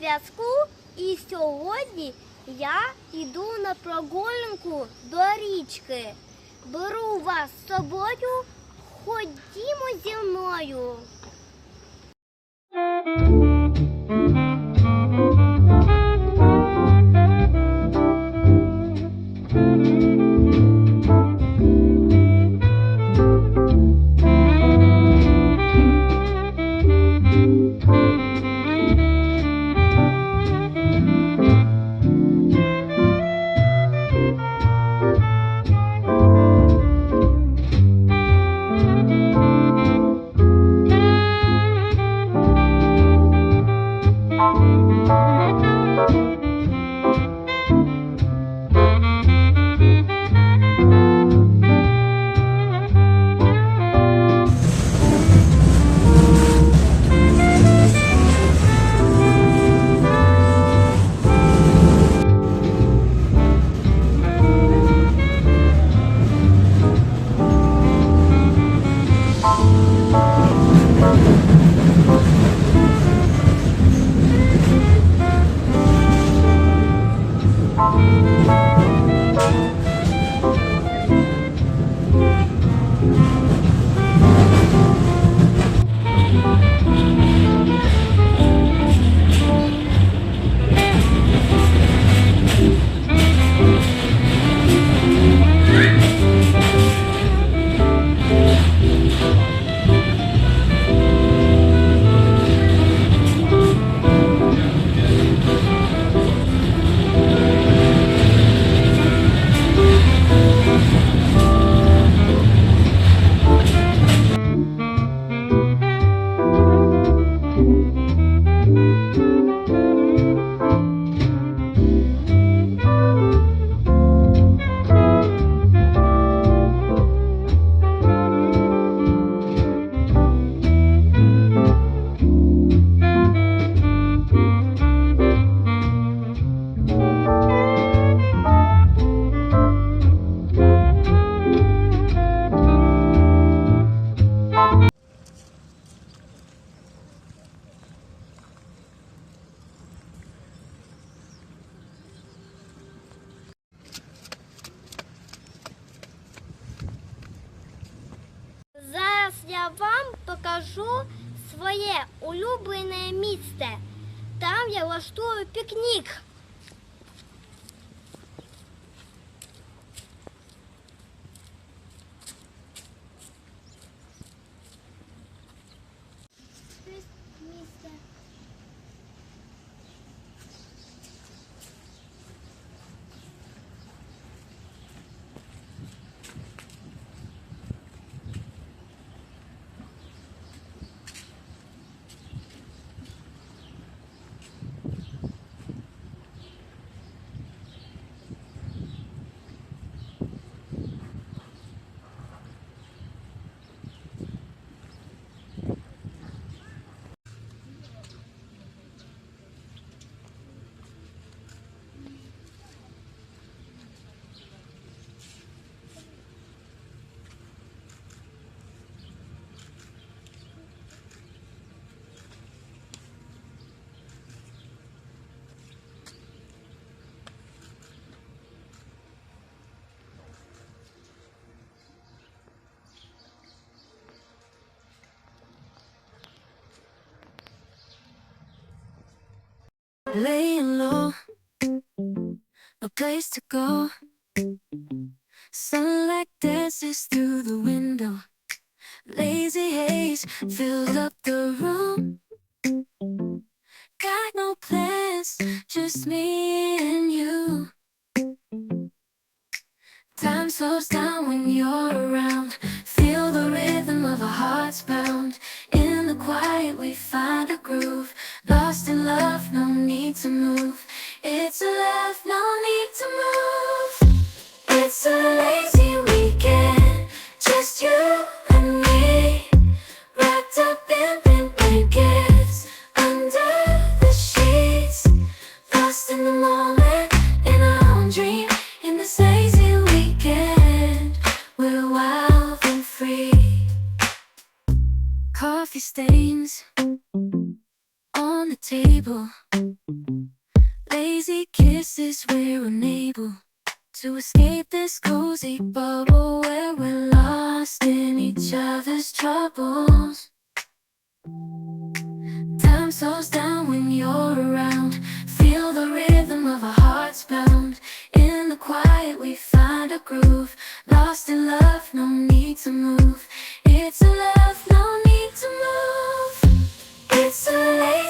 зв'язку і сьогодні я йду на прогулянку до річки. Беру вас з собою, ходімо зі мною. Я вам покажу своє улюблене місце. Там я влаштую пікнік. Laying low, no place to go. Sunlight dances through the window. Lazy haze fills up the room. Got no plans, just me and you. Time slows down when you're around. Feel the rhythm of our hearts pound. In the quiet, we find a groove. Lost in love, no need to move. It's a love, no need to move. It's a lazy weekend, just you and me. Wrapped up in pink blankets under the sheets. Lost in the moment, in our own dream. In this lazy weekend, we're wild and free. Coffee stains the table. Lazy kisses, we're unable to escape this cozy bubble where we're lost in each other's troubles. Time slows down when you're around. Feel the rhythm of our hearts bound. In the quiet, we find a groove. Lost in love, no need to move. It's a love, no need to move. It's a lazy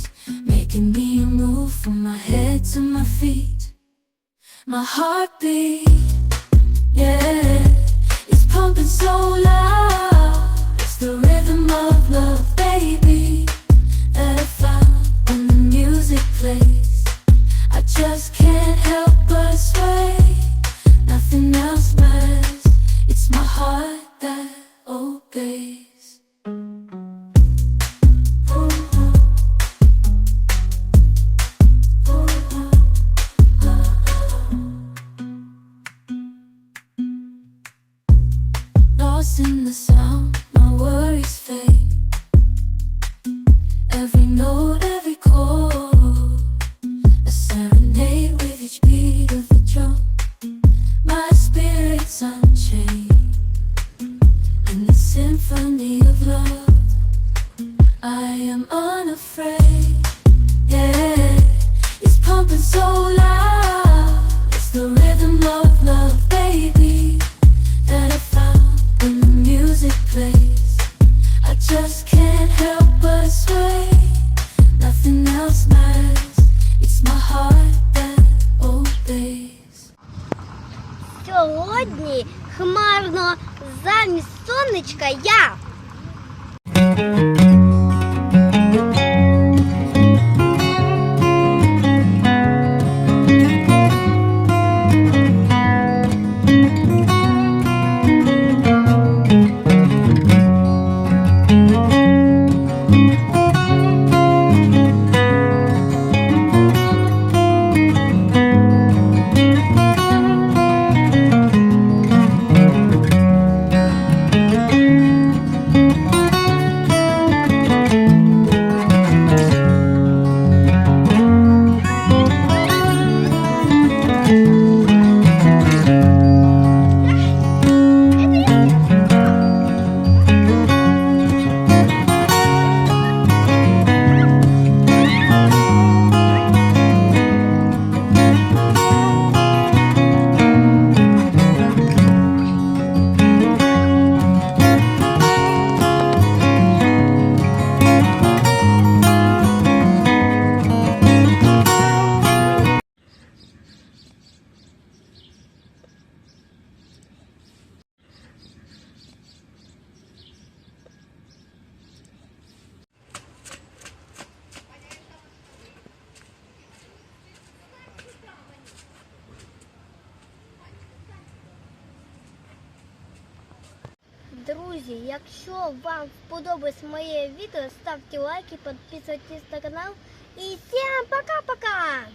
Making me move from my head to my feet. My heartbeat, yeah, it's pumping so loud. It's the rhythm of love, baby, that I when the music plays. I just can't help but sway. Nothing else matters. It's my heart that obeys. Every note, Сьогодні хмарно замість сонечка я. Друзі, якщо вам сподобалось моє відео, ставте лайки, підписуйтесь на канал. І всім пока-пока!